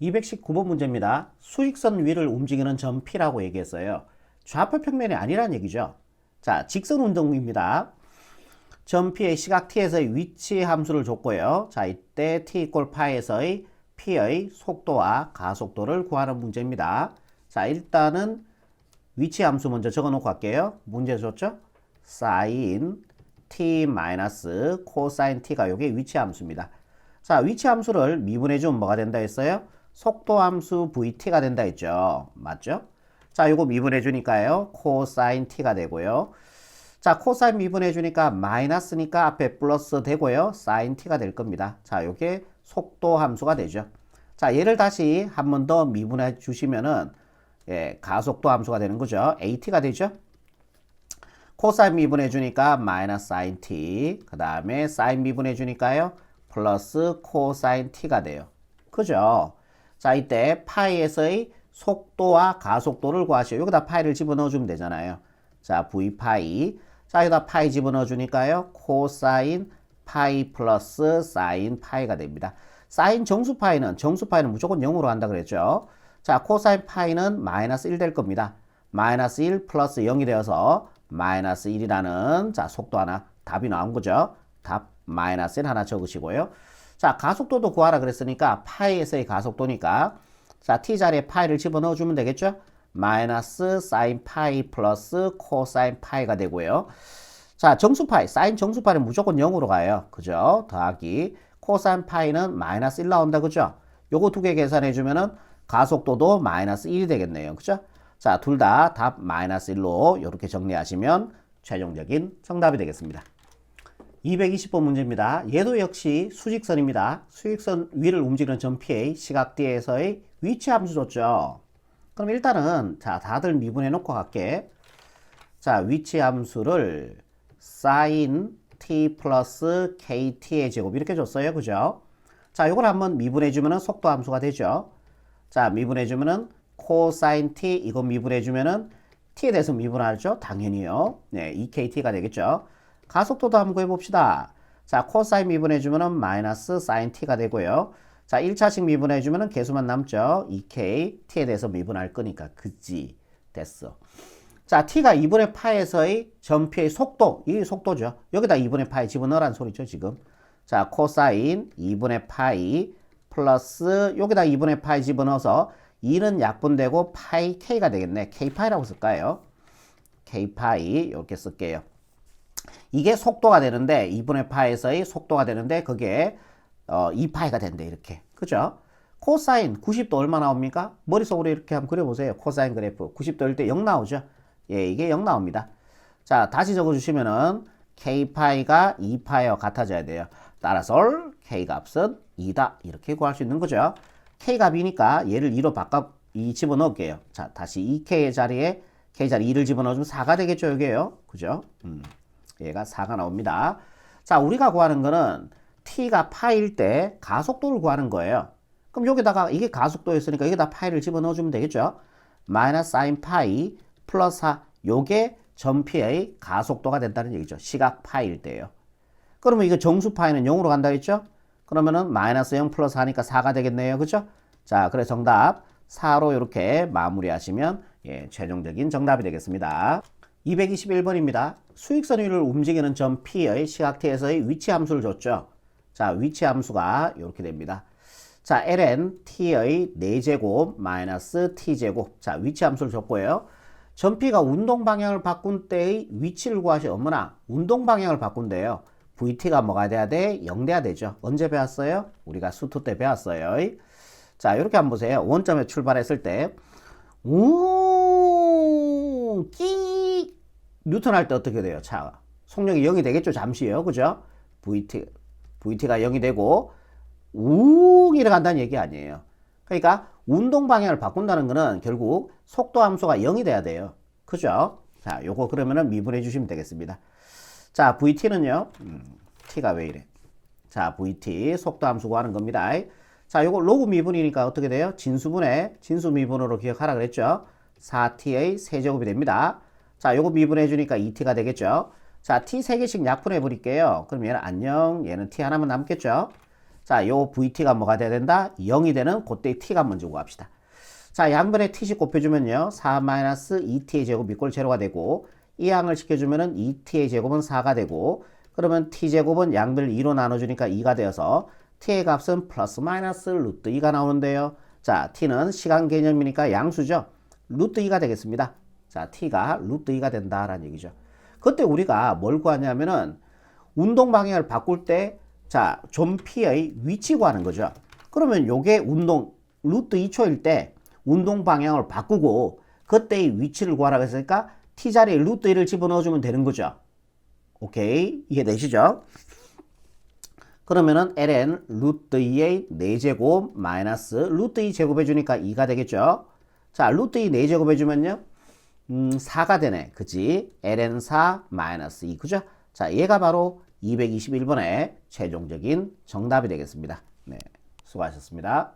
219번 문제입니다. 수직선 위를 움직이는 점 P라고 얘기했어요. 좌표 평면이 아니란 얘기죠. 자, 직선 운동입니다. 점 P의 시각 T에서의 위치 함수를 줬고요. 자, 이때 T 이꼴 파에서의 P의 속도와 가속도를 구하는 문제입니다. 자, 일단은 위치 함수 먼저 적어 놓고 갈게요. 문제 줬죠? sin t 마이너스 코사인 t가 요게 위치 함수입니다. 자, 위치 함수를 미분해 주면 뭐가 된다 했어요? 속도 함수 vt가 된다 했죠. 맞죠? 자, 요거 미분해 주니까요. 코사인 t가 되고요. 자, 코사인 미분해 주니까 마이너스니까 앞에 플러스 되고요. 사인 t가 될 겁니다. 자, 요게 속도 함수가 되죠. 자, 얘를 다시 한 번 더 미분해 주시면은 예, 가속도 함수가 되는 거죠. at가 되죠. 코사인 미분해 주니까 마이너스 사인 t. 그 다음에 사인 미분해 주니까요. 플러스 코사인 t가 돼요. 그죠? 자, 이때 파이에서의 속도와 가속도를 구하시오. 여기다 파이를 집어넣어 주면 되잖아요. 자, v 파이. 자, 여기다 파이 집어넣어 주니까요. 코사인 파이 플러스 사인 파이가 됩니다. 사인 정수 파이는 정수 파이는 무조건 0으로 한다 그랬죠. 자, 코사인 파이는 마이너스 1 될 겁니다. 마이너스 1 플러스 0이 되어서 마이너스 1이라는 자 속도 하나 답이 나온 거죠. 답 마이너스 1 하나 적으시고요. 자 가속도도 구하라 그랬으니까 파이에서의 가속도니까 자 t 자리에 파이를 집어넣어 주면 되겠죠. 마이너스 사인 파이 플러스 코사인 파이가 되고요. 자 정수 파이 사인 정수 파이는 무조건 0으로 가요. 그죠? 더하기 코사인 파이는 마이너스 1 나온다 그죠? 요거 두 개 계산해 주면은 가속도도 마이너스 1이 되겠네요. 그죠? 자, 둘 다 답 마이너스 1로 이렇게 정리하시면 최종적인 정답이 되겠습니다. 220번 문제입니다. 얘도 역시 수직선입니다. 수직선 위를 움직이는 점 P의 시각 D에서의 위치 함수 줬죠. 그럼 일단은 자, 다들 미분해 놓고 갈게. 자, 위치 함수를 sin t 플러스 kt의 제곱 이렇게 줬어요. 그죠? 자, 이걸 한번 미분해 주면은 속도 함수가 되죠. 자, 미분해 주면은 코사인 t 이거 미분해 주면은 t에 대해서 미분하죠? 당연히요. 네, 2kt가 되겠죠. 가속도도 한번 구해 봅시다. 자, 코사인 미분해 주면은 마이너스 사인 t가 되고요. 자, 1차식 미분해 주면은 개수만 남죠. 2k t에 대해서 미분할 거니까 그지 됐어. 자, t가 2분의 파에서의 전피의 속도, 이 속도죠. 여기다 2분의 파에 집어넣으라는 소리죠, 지금. 자, 코사인 2분의 파이 플러스 여기다 2분의 파이 집어넣어서 2는 약분되고 파이 k가 되겠네. k파이라고 쓸까요? k파이 이렇게 쓸게요. 이게 속도가 되는데 2분의 파에서의 속도가 되는데 그게 어, 2파이가 된대 이렇게. 그죠? 코사인 90도 얼마 나옵니까? 머릿속으로 이렇게 한번 그려보세요. 코사인 그래프 90도일 때 0 나오죠? 예, 이게 0 나옵니다. 자, 다시 적어주시면은 k파이가 2파이와 같아져야 돼요. 따라서 k 값은 2다 이렇게 구할 수 있는 거죠. k 값이니까 얘를 2로 바꿔 2 집어넣을게요. 자, 다시 2k의 자리에 k 자리 2를 집어넣으면 4가 되겠죠, 이게요. 그죠? 음, 얘가 4가 나옵니다. 자, 우리가 구하는 거는 t가 파일 때 가속도를 구하는 거예요. 그럼 여기다가 이게 가속도였으니까 여기다 파이를 집어넣어 주면 되겠죠. 마이너스 사인 파이 플러스 4 요게 전피의 가속도가 된다는 얘기죠. 시각 파일 때예요. 그러면 이거 정수 파이는 0으로 간다 했죠? 그러면은 마이너스 0 플러스 하니까 4가 되겠네요. 그죠? 자, 그래서 정답 4로 이렇게 마무리하시면 예, 최종적인 정답이 되겠습니다. 221번입니다. 수익선 위를 움직이는 점 P의 시각T에서의 위치 함수를 줬죠. 자, 위치 함수가 이렇게 됩니다. 자, ln t의 4제곱 마이너스 t제곱. 자, 위치 함수를 줬고요. 점 P가 운동 방향을 바꾼 때의 위치를 구하시 어머나 운동 방향을 바꾼대요. VT가 뭐가 돼야 돼? 0 돼야 되죠. 언제 배웠어요? 우리가 수투 때 배웠어요. 자, 이렇게 한번 보세요. 원점에 출발했을 때, 우, 뉴턴 할 때 어떻게 돼요? 차. 속력이 0이 되겠죠. 잠시요. 그죠? VT, VT가 0이 되고, 우, 이래 간다는 얘기 아니에요. 그러니까, 운동 방향을 바꾼다는 거는 결국 속도 함수가 0이 돼야 돼요. 그죠? 자, 요거 그러면은 미분해 주시면 되겠습니다. 자, VT는요, 음, T가 왜 이래? 자, VT, 속도 함수 구하는 겁니다. 자, 요거 로그 미분이니까 어떻게 돼요? 진수분해, 진수 미분으로 기억하라 그랬죠? 4T의 세제곱이 됩니다. 자, 요거 미분해 주니까 2T가 되겠죠? 자, T 3개씩 약분해 버릴게요. 그럼 얘는 안녕, 얘는 T 하나만 남겠죠? 자, 요 VT가 뭐가 돼야 된다? 0이 되는 그때 T가 먼저 구합시다. 자, 양변에 T씩 곱해주면요. 4-2T의 제곱 이꼴 제로가 되고, 이 항을 시켜주면은 2T의 제곱은 4가 되고, 그러면 T제곱은 양변을 2로 나눠주니까 2가 되어서, T의 값은 플러스 마이너스 루트 2가 나오는데요. 자, T는 시간 개념이니까 양수죠. 루트 2가 되겠습니다. 자, T가 루트 2가 된다라는 얘기죠. 그때 우리가 뭘 구하냐면은, 운동 방향을 바꿀 때, 자, 점 P의 위치 구하는 거죠. 그러면 요게 운동, 루트 2초일 때 운동 방향을 바꾸고 그때의 위치를 구하라고 했으니까 t 자리에 루트 1을 집어넣어주면 되는 거죠. 오케이 이해되시죠? 그러면은 ln 루트 2의 4제곱 마이너스 루트 2 제곱해주니까 2가 되겠죠. 자 루트 2 4제곱해주면요. 음 4가 되네. 그지? ln 4 마이너스 2 그죠? 자 얘가 바로 221번의 최종적인 정답이 되겠습니다. 네 수고하셨습니다.